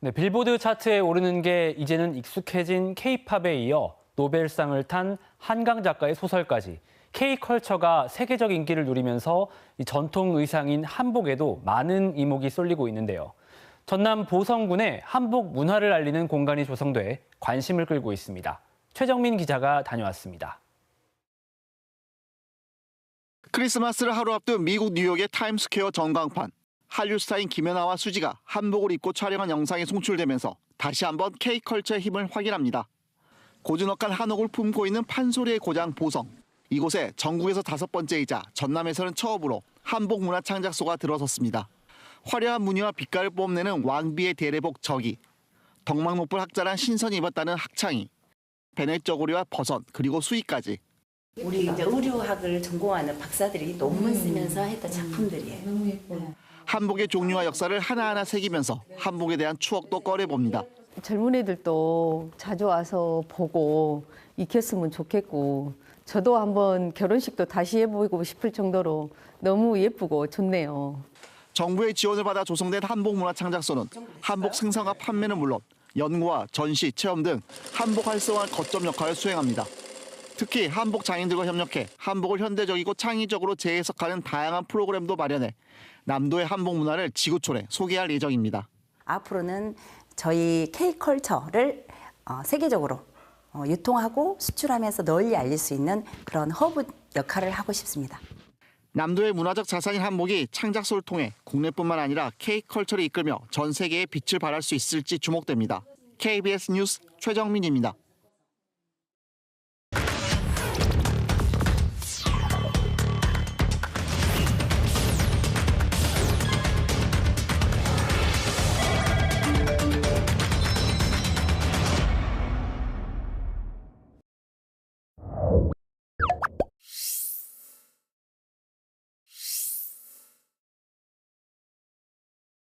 네, 빌보드 차트에 오르는 게 이제는 익숙해진 K-팝에 이어 노벨상을 탄 한강 작가의 소설까지 K-컬처가 세계적 인기를 누리면서 이 전통 의상인 한복에도 많은 이목이 쏠리고 있는데요. 전남 보성군에 한복 문화를 알리는 공간이 조성돼 관심을 끌고 있습니다. 최정민 기자가 다녀왔습니다. 크리스마스를 하루 앞둔 미국 뉴욕의 타임스퀘어 전광판. 한류 스타인 김연아와 수지가 한복을 입고 촬영한 영상이 송출되면서 다시 한번 K컬처의 힘을 확인합니다. 고즈넉한 한옥을 품고 있는 판소리의 고장 보성. 이곳에 전국에서 다섯 번째이자 전남에서는 처음으로 한복 문화 창작소가 들어섰습니다. 화려한 무늬와 빛깔을 뽐내는 왕비의 대례복 저기. 덕망 높은 학자란 신선이 입었다는 학창이. 베넷 저고리와 버섯 그리고 수의까지. 우리 이제 의료학을 전공하는 박사들이 논문 쓰면서 했던 작품들이에요. 한복의 종류와 역사를 하나하나 새기면서 한복에 대한 추억도 꺼내봅니다. 젊은 애들도 자주 와서 보고 익혔으면 좋겠고 저도 한번 결혼식도 다시 해보고 싶을 정도로 너무 예쁘고 좋네요. 정부의 지원을 받아 조성된 한복문화창작소는 한복 생산과 판매는 물론 연구와 전시, 체험 등 한복 활성화 거점 역할을 수행합니다. 특히 한복 장인들과 협력해 한복을 현대적이고 창의적으로 재해석하는 다양한 프로그램도 마련해 남도의 한복 문화를 지구촌에 소개할 예정입니다. 앞으로는 저희 K컬처를 어, 세계적으로 어, 유통하고 수출하면서 널리 알릴 수 있는 그런 허브 역할을 하고 싶습니다. 남도의 문화적 자산인 한복이 창작소를 통해 국내뿐만 아니라 K컬처를 이끌며 전 세계에 빛을 발할 수 있을지 주목됩니다. KBS 뉴스 최정민입니다.